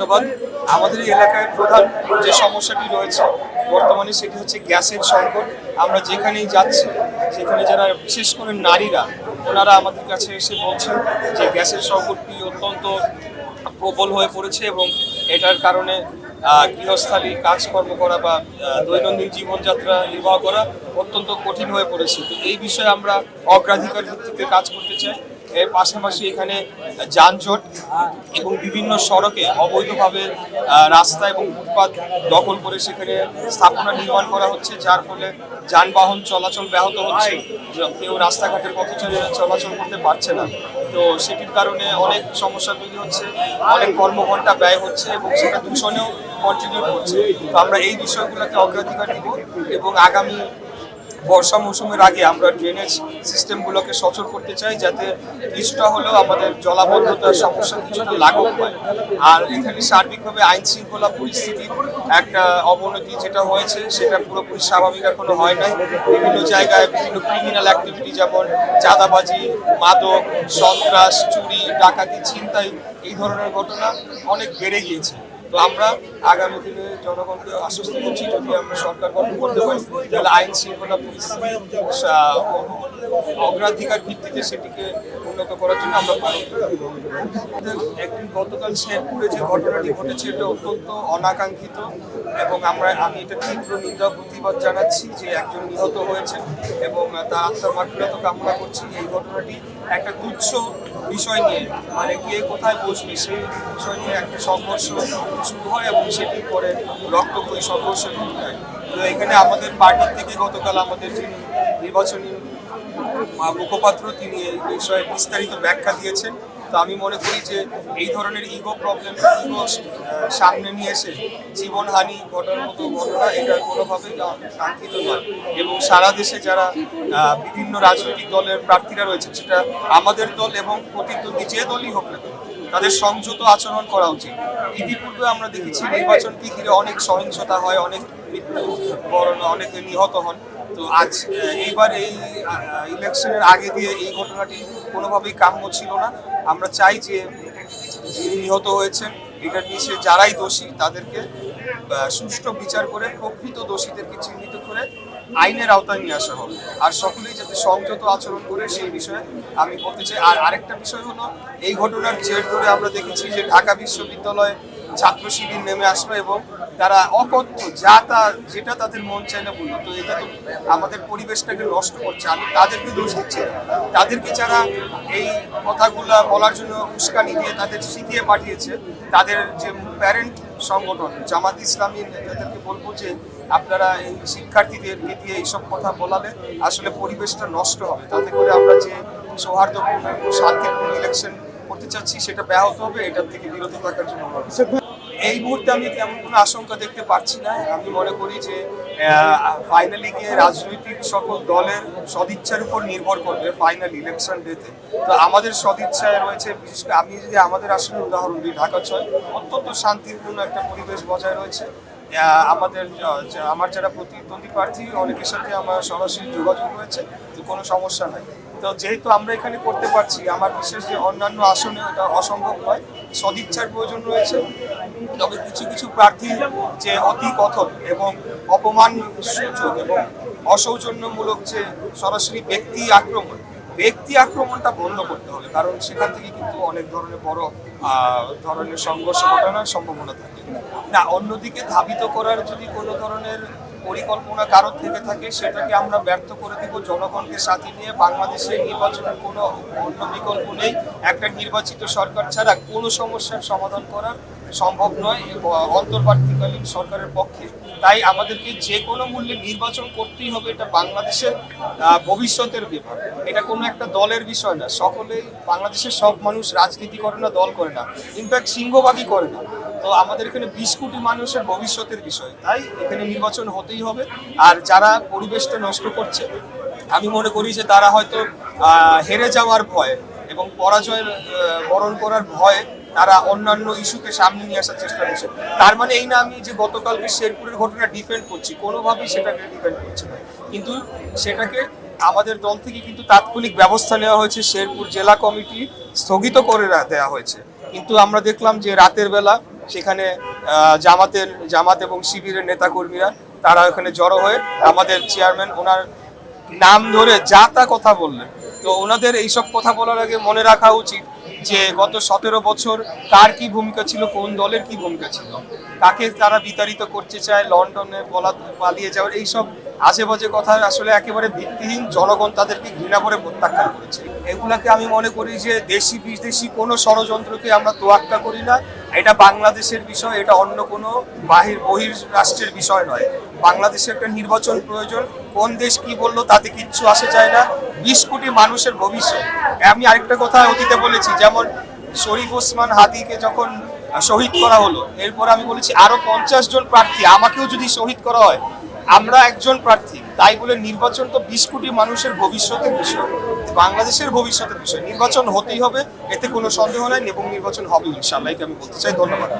ধন্যবাদ। আমাদের এলাকায় প্রধান যে সমস্যাটি রয়েছে বর্তমানে সেটি হচ্ছে গ্যাসের সংকট। আমরা যেখানেই যাচ্ছি, সেখানে যারা বিশেষ করে নারীরা, ওনারা আমাদের কাছে এসে বলছেন যে গ্যাসের সংকটটি অত্যন্ত প্রবল হয়ে পড়েছে এবং এটার কারণে গৃহস্থালী কাজকর্ম করা বা দৈনন্দিন জীবনযাত্রা নির্বাহ করা অত্যন্ত কঠিন হয়ে পড়েছে। তো এই বিষয়ে আমরা অগ্রাধিকার ভিত্তিতে কাজ করতে চাই। এর পাশাপাশি এখানে যানজট এবং বিভিন্ন সড়কে অবৈধভাবে রাস্তা এবং ফুটপাত দখল করে সেখানে স্থাপনা নির্মাণ করা হচ্ছে, যার ফলে যানবাহন চলাচল ব্যাহত হচ্ছে। কেউ রাস্তাঘাটের পথে চলে- চলাচল করতে পারছে না। তো সেটির কারণে অনেক সমস্যা তৈরি হচ্ছে, অনেক কর্মঘণ্টা ব্যয় হচ্ছে এবং সেটা দূষণেও কন্টিনিউ করছে। তো আমরা এই বিষয়গুলোকে অগ্রাধিকার দিব এবং আগামী বর্ষা মৌসুমের আগে আমরা ড্রেনেজ সিস্টেমগুলোকে সচল করতে চাই যাতে কিছুটা হলেও আমাদের জলাবদ্ধতার সমস্যা কিছুটা লাঘব হয়। আর এখানে সার্বিকভাবে আইন শৃঙ্খলা পরিস্থিতির একটা অবনতি যেটা হয়েছে, সেটা পুরোপুরি স্বাভাবিক এখনও হয় নাই। বিভিন্ন জায়গায় বিভিন্ন ক্রিমিনাল অ্যাক্টিভিটি যেমন চাঁদাবাজি, মাদক, সন্ত্রাস, চুরি, ডাকাতি, ছিনতাই এই ধরনের ঘটনা অনেক বেড়ে গিয়েছে। আমরা আগামী দিনে জনগণকে আশ্বস্ত করছি যদি আমরা সরকার গঠন করতে পারি, তাহলে আইন শৃঙ্খলা অগ্রাধিকার ভিত্তিতে সেটিকে উন্নত করার জন্য আমরা একটি গতকাল শেরপুরে যে ঘটনাটি ঘটেছে, এটা অত্যন্ত অনাকাঙ্ক্ষিত এবং আমরা, আমি এটা তীব্র নিন্দা প্রতিবাদ জানাচ্ছি যে একজন নিহত হয়েছে এবং তার আত্মার মাফিরত কামনা করছি। এই ঘটনাটি একটা তুচ্ছ বিষয় নিয়ে মানে কে কোথায় বসবে সেই বিষয় নিয়ে একটা সংঘর্ষ শুরু হয় এবং সেটি পরে রক্তক্ষয়ী সংঘর্ষের রূপ নেয় তো এখানে আমাদের পার্টির থেকে গতকাল আমাদের যিনি নির্বাচনী মুখপাত্র, তিনি এই বিষয়ে বিস্তারিত ব্যাখ্যা দিয়েছেন। তো আমি মনে করি যে এই ধরনের ইগো প্রবলেম ইগো সামনে নিয়ে এসে জীবনহানি ঘটার মতো ঘটনা এটা কোনোভাবেই কাঙ্ক্ষিত নয়। এবং সারা দেশে যারা বিভিন্ন রাজনৈতিক দলের প্রার্থীরা রয়েছে সেটা আমাদের দল এবং প্রতিদ্বন্দ্বী যে দলই হোক না তাদের সংযত আচরণ করা উচিত। ইতিপূর্বে আমরা দেখেছি নির্বাচনকে ঘিরে অনেক সহিংসতা হয়, অনেক মৃত্যু বরণ অনেকে নিহত হন। তো আজ এইবার এই ইলেকশনের আগে দিয়ে এই ঘটনাটি কোনোভাবেই কাম্য ছিল না। আমরা চাই যে যিনি নিহত হয়েছেন এটার নিচে যারাই দোষী তাদেরকে সুষ্ঠু বিচার করে, প্রকৃত দোষীদেরকে চিহ্নিত করে আইনের আওতায় নিয়ে আসা হবে আর সকলেই যাতে সংযত আচরণ করে সেই বিষয়ে আমি বলতে চাই। আর আরেকটা বিষয় হলো, এই ঘটনার জের ধরে আমরা দেখেছি যে ঢাকা বিশ্ববিদ্যালয়ে ছাত্র শিবির নেমে আসলো এবং তারা অকথ্য, যা তা, যেটা তাদের মন চায় না বলল তো এটা তো আমাদের পরিবেশটাকে নষ্ট করছে। আমি তাদেরকে দোষ দিচ্ছি তাদেরকে যারা এই কথাগুলো বলার জন্য উস্কানি দিয়ে তাদের শিখিয়ে পাঠিয়েছে, তাদের যে প্যারেন্ট সংগঠন, জামাত ইসলামী তাদেরকে বলব যে, আপনারা এই শিক্ষার্থীদেরকে দিয়ে এইসব কথা বলালে আসলে পরিবেশটা নষ্ট হবে। তাতে করে আমরা যে সৌহার্দ্যপূর্ণ শান্তিপূর্ণ ইলেকশন করতে চাচ্ছি, সেটা ব্যাহত হবে। এটার থেকে বিরত থাকার জন্য এই মুহূর্তে আমি তেমন কোনো আশঙ্কা দেখতে পাচ্ছি না। আমি মনে করি যে ফাইনালি গিয়ে রাজনৈতিক সকল দলের সদিচ্ছার উপর নির্ভর করবে ফাইনাল ইলেকশন ডেতে তো আমাদের সদিচ্ছায় রয়েছে, বিশেষ করে আমি যদি আমাদের আসলে উদাহরণ দিই, ঢাকা ছয়, অত্যন্ত শান্তিপূর্ণ একটা পরিবেশ বজায় রয়েছে। আমাদের আমার যারা প্রতিদ্বন্দ্বী প্রার্থী, অনেকের সাথে আমার সরাসরি যোগাযোগ রয়েছে, তো কোনো সমস্যা নাই। তো যেহেতু আমরা এখানে করতে পারছি, আমার বিশেষ যে অন্যান্য আসনে এটা অসম্ভব নয় সদিচ্ছার প্রয়োজন রয়েছে। তবে কিছু কিছু প্রার্থী যে অতি কথন এবং অপমান সূচক এবং অসৌজন্যমূলক যে সরাসরি ব্যক্তি আক্রমণ, ব্যক্তি আক্রমণটা বন্ধ করতে হবে। কারণ সেখান থেকে কিন্তু অনেক ধরনের বড় ধরনের সংঘর্ষ ঘটানোর সম্ভাবনা থাকে। না, অন্যদিকে ধাবিত করার যদি কোনো ধরনের পরিকল্পনা কারোর থেকে থাকে, সেটাকে আমরা ব্যর্থ করে দিব। জনগণকে সাথে নিয়ে বাংলাদেশে নির্বাচনের কোনো অন্য বিকল্প নেই। একটা নির্বাচিত সরকার ছাড়া কোনো সমস্যার সমাধান করার সম্ভব নয়। অন্তর্বর্তীকালীন সরকারের পক্ষে। তাই আমাদেরকে যে কোনো মূল্যে নির্বাচন করতেই হবে, এটা বাংলাদেশের ভবিষ্যতের ব্যাপার এটা কোনো একটা দলের বিষয় না। সকলেই বাংলাদেশের সব মানুষ রাজনীতি করে না, দল করে না। ইনফ্যাক্ট সিংহভাগই করে না। তো আমাদের এখানে বিশ কোটি মানুষের ভবিষ্যতের বিষয়। তাই এখানে নির্বাচন হতেই হবে। আর যারা পরিবেশটা নষ্ট করছে, আমি মনে করি যে তারা হয়তো হেরে যাওয়ার ভয় এবং পরাজয়ের বরণ করার ভয়ে তারা অন্যান্য ইস্যুকে সামনে নিয়ে আসার চেষ্টা করছে। তার মানে এই না আমি যে গতকালকে শেরপুরের ঘটনা ডিফেন্ড করছি, কোনোভাবেই সেটাকে ডিফেন্ড করছি না। কিন্তু সেটাকে আমাদের দল থেকে কিন্তু তাৎক্ষণিক ব্যবস্থা নেওয়া হয়েছে। শেরপুর জেলা কমিটি স্থগিত করে দেওয়া হয়েছে। কিন্তু আমরা দেখলাম যে রাতের বেলা সেখানে জামাতের, জামাত এবং শিবিরের নেতাকর্মীরা, তারা ওখানে জড়ো হয়ে আমাদের চেয়ারম্যান ওনার নাম ধরে যা তা কথা বললেন। তো ওনাদের এইসব কথা বলার আগে মনে রাখা উচিত যে গত সতেরো বছর কার কি ভূমিকা ছিল, কোন দলের কি ভূমিকা ছিল, কাকে তারা বিতাড়িত করতে চায়, লন্ডনে পলা পালিয়ে যাওয়ার এইসব বাজে কথা আসলে একেবারে ভিত্তিহীন জনগণ তাদেরকে ঘৃণা করে প্রত্যাখ্যান করেছে। এগুলাকে আমি মনে করি যে দেশি বিদেশি কোনো ষড়যন্ত্রকে আমরা তোয়াক্কা করি না। এটা বাংলাদেশের বিষয়, এটা অন্য কোনো বাহির বহির রাষ্ট্রের বিষয় নয়। বাংলাদেশের একটা নির্বাচন প্রয়োজন, কোন দেশ কি বলল তাতে কিচ্ছু আসে যায় না। বিশ কোটি মানুষের ভবিষ্যৎ। আমি আরেকটা কথা অতীতে বলেছি, যেমন শরীফ ওসমান হাদিকে যখন শহীদ করা হলো, এরপর আমি বলেছি আরও পঞ্চাশ জন প্রার্থী, আমাকেও যদি শহীদ করা হয়, আমরা একজন প্রার্থী। তাই বলে নির্বাচন তো বিশ কোটি মানুষের ভবিষ্যতের বিষয়, বাংলাদেশের ভবিষ্যতের বিষয়। নির্বাচন হতেই হবে, এতে কোনো সন্দেহ নাই এবং নির্বাচন হবে ইনশাল্লাহ আমি বলতে চাই। ধন্যবাদ।